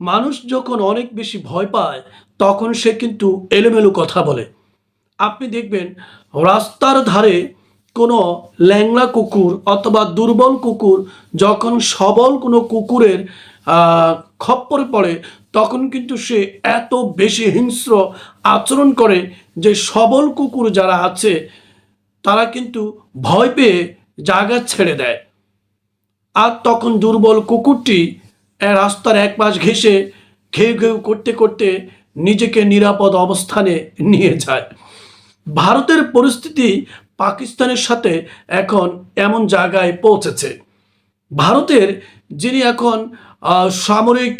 মানুষ যখন অনেক বেশি ভয় পায়, তখন সে কিন্তু এলোমেলো কথা বলে। আপনি দেখবেন, রাস্তার ধারে কোনো ল্যাংলা কুকুর অথবা দুর্বল কুকুর যখন সবল কোনো কুকুরের খপ্পরে পড়ে, তখন কিন্তু সে এত বেশি হিংস্র আচরণ করে যে সবল কুকুর যারা আছে, তারা কিন্তু ভয় পেয়ে জায়গা ছেড়ে দেয়। আর তখন দুর্বল কুকুরটি রাস্তার এক পাশ ঘেঁষে ঘেউ ঘেউ করতে করতে নিজেকে নিরাপদ অবস্থানে নিয়ে যায়। ভারতের পরিস্থিতি পাকিস্তানের সাথে এখন এমন জায়গায় পৌঁছেছে। ভারতের যিনি এখন সামরিক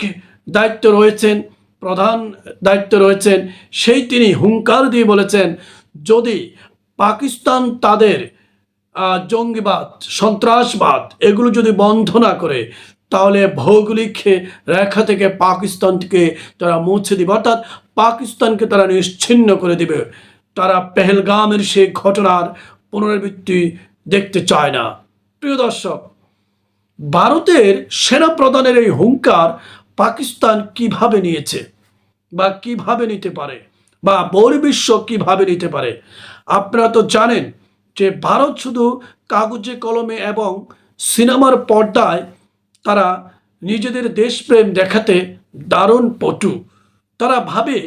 দায়িত্ব রয়েছেন, প্রধান দায়িত্ব রয়েছেন, সেই তিনি হুঙ্কার দিয়ে বলেছেন, যদি পাকিস্তান তাদের জঙ্গিবাদ, সন্ত্রাসবাদ এগুলো যদি বন্ধ না করে তাহলে ভৌগোলিক রেখা থেকে পাকিস্তানকে তারা মুছে দিবে। অর্থাৎ পাকিস্তানকে তারা নিশ্চিন্ন করে দিবে। তারা পেহেলগামের সেই ঘটনার পুনরাবৃত্তি দেখতে চায় না। প্রিয় দর্শক, ভারতের সেনা প্রধানের এই হুঙ্কার পাকিস্তান কীভাবে নিয়েছে বা কীভাবে নিতে পারে বা বহির্বিশ্ব কীভাবে নিতে পারে, আপনারা তো জানেন যে ভারত শুধু কাগজে, কলমে এবং সিনেমার পর্দায় তারা নিজেদের দেশপ্রেম দেখাতে দারুণ পটু। তারা ভাবে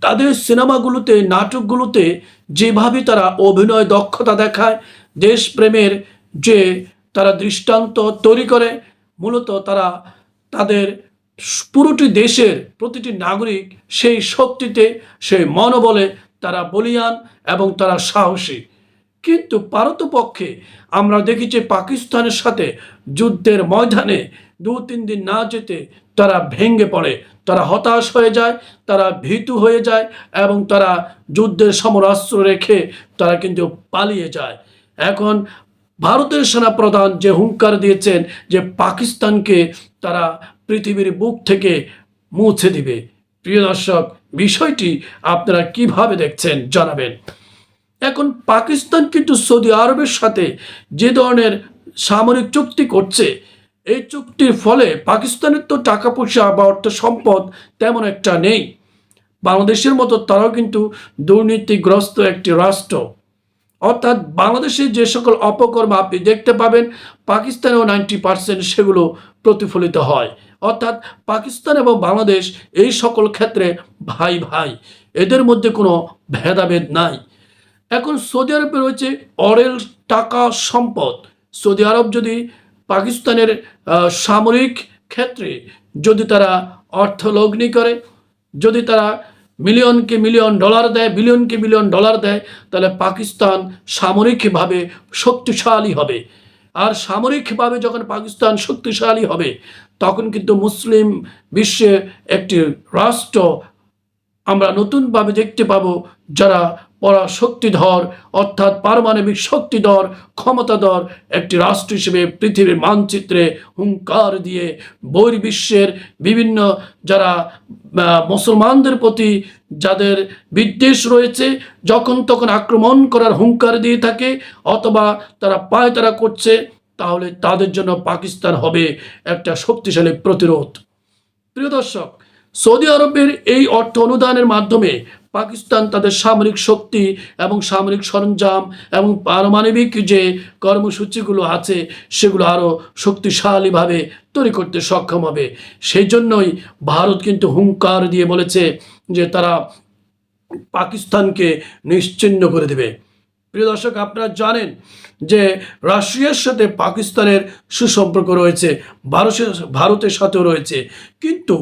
তাদের সিনেমাগুলোতে, নাটকগুলোতে যেভাবে তারা অভিনয় দক্ষতা দেখায়, দেশপ্রেমের যে তারা দৃষ্টান্ত তৈরি করে, মূলত তারা তাদের পুরোটি দেশের প্রতিটি নাগরিক সেই শক্তিতে, সেই মনোবলে তারা বলিয়ান এবং তারা সাহসী। কিন্তু পারতপক্ষে আমরা দেখি যে পাকিস্তানের সাথে যুদ্ধের ময়দানে দু, তিন দিন না যেতে তারা ভেঙে পড়ে। তারা হতাশ হয়ে যায়, তারা ভীতু হয়ে যায় এবং তারা যুদ্ধের সমরাস্ত্র রেখে তারা কিন্তু পালিয়ে যায়। এখন ভারতের সেনাপ্রধান যে হুঙ্কার দিয়েছেন যে পাকিস্তানকে তারা পৃথিবীর বুক থেকে মুছে দিবে। প্রিয় দর্শক, বিষয়টি আপনারা কীভাবে দেখছেন জানাবেন। এখন পাকিস্তান কিন্তু সৌদি আরবের সাথে যে ধরনের সামরিক চুক্তি করছে, এই চুক্তির ফলে পাকিস্তানের তো টাকা পয়সা বা অর্থ সম্পদ তেমন একটা নেই। বাংলাদেশের মতো তারাও কিন্তু দুর্নীতিগ্রস্ত একটি রাষ্ট্র। অর্থাৎ বাংলাদেশে যে সকল অপকর্ম আপনি দেখতে পাবেন, পাকিস্তানেও নাইনটি পার্সেন্ট সেগুলো প্রতিফলিত হয়। অর্থাৎ পাকিস্তান এবং বাংলাদেশ এই সকল ক্ষেত্রে ভাই ভাই এদের মধ্যে কোনো ভেদাভেদ নাই। এখন সৌদি আরবে রয়েছে অরেল টাকা সম্পদ। সৌদি আরব যদি পাকিস্তানের সামরিক ক্ষেত্রে যদি তারা অর্থ লগ্নি করে, যদি তারা মিলিয়নকে মিলিয়ন ডলার দেয়, বিলিয়নকে বিলিয়ন ডলার দেয়, তাহলে পাকিস্তান সামরিকভাবে শক্তিশালী হবে। আর সামরিকভাবে যখন পাকিস্তান শক্তিশালী হবে, তখন কিন্তু মুসলিম বিশ্বে একটি রাষ্ট্র আমরা নতুনভাবে দেখতে পাবো যারা পরা শক্তিধর অর্থাৎ পারমাণবিক শক্তিধর, ক্ষমতাধর একটি রাষ্ট্র হিসেবে পৃথিবীর মানচিত্রে হুঙ্কার দিয়ে বহির্বিশ্বের বিভিন্ন যারা মুসলমানদের প্রতি যাদের বিদ্বেষ রয়েছে, যখন তখন আক্রমণ করার হুঙ্কার দিয়ে থাকে, অথবা তারা পায়তারা করছে, তাহলে তাদের জন্য পাকিস্তান হবে একটা শক্তিশালী প্রতিরোধ। প্রিয় দর্শক, সৌদি আরবের এই অর্থ অনুদানের মাধ্যমে পাকিস্তান তাদের সামরিক শক্তি এবং সামরিক সরঞ্জাম এবং পারমাণবিক যে কর্মসূচিগুলো আছে, সেগুলো আরও শক্তিশালীভাবে তৈরি করতে সক্ষম হবে। সেই জন্যই ভারত কিন্তু হুঙ্কার দিয়ে বলেছে যে তারা পাকিস্তানকে নিশ্চিহ্ন করে দেবে। প্রিয় দর্শক, আপনারা জানেন যে রাশিয়ার সাথে পাকিস্তানের সুসম্পর্ক রয়েছে, ভারতের ভারতের সাথেও রয়েছে। কিন্তু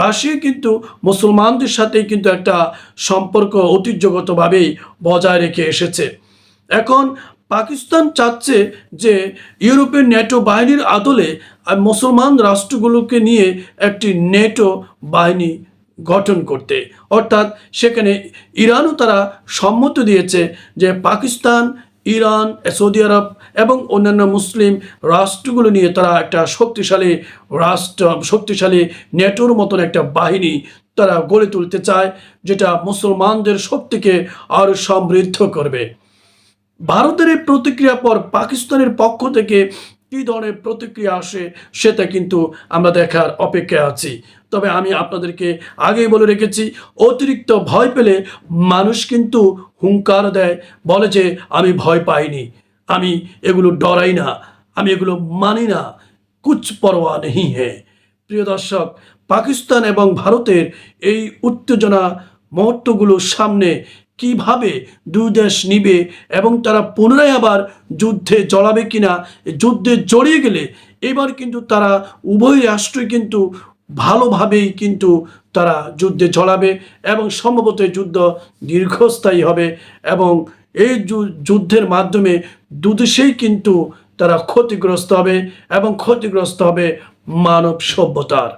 রাশিয়া কিন্তু মুসলমানদের সাথে কিন্তু একটা সম্পর্ক ঐতিহ্যগতভাবেই বজায় রেখে এসেছে। এখন পাকিস্তান চাচ্ছে যে ইউরোপের নেটো বাহিনীর আদলে মুসলমান রাষ্ট্রগুলোকে নিয়ে একটি নেটো বাহিনী গঠন করতে। অর্থাৎ সেখানে ইরানও তারা সম্মত দিয়েছে যে পাকিস্তান, ইরান, সৌদি আরব এবং অন্যান্য মুসলিম রাষ্ট্রগুলো নিয়ে তারা একটা শক্তিশালী রাষ্ট্র, শক্তিশালী নেটোর মতন একটা বাহিনী তারা গড়ে তুলতে চায়, যেটা মুসলমানদের শক্তিকে আরও সমৃদ্ধ করবে। ভারতের এই প্রতিক্রিয়া পর পাকিস্তানের পক্ষ থেকে কী ধরনের প্রতিক্রিয়া আসে সেটা কিন্তু আমরা দেখার অপেক্ষায় আছি। তবে আমি আপনাদেরকে আগেই বলে রেখেছি, অতিরিক্ত ভয় পেলে মানুষ কিন্তু হুঙ্কার দেয়, বলে যে আমি ভয় পাইনি, আমি এগুলো ডরাই না, আমি এগুলো মানি না, কুছ পরোয়া নেই হ্যাঁ প্রিয় দর্শক, পাকিস্তান এবং ভারতের এই উত্তেজনা মুহূর্তগুলোর সামনে কীভাবে দুই দেশ নিবে এবং তারা পুনরায় আবার যুদ্ধে জড়াবে কিনা, যুদ্ধে জড়িয়ে গেলে এবার কিন্তু তারা উভয় রাষ্ট্রই কিন্তু ভালোভাবেই কিন্তু তারা যুদ্ধে জড়াবে এবং সম্ভবত যুদ্ধ দীর্ঘস্থায়ী হবে এবং এই যুদ্ধের মাধ্যমে দুদেশেই কিন্তু তারা ক্ষতিগ্রস্ত হবে এবং ক্ষতিগ্রস্ত হবে মানব সভ্যতার।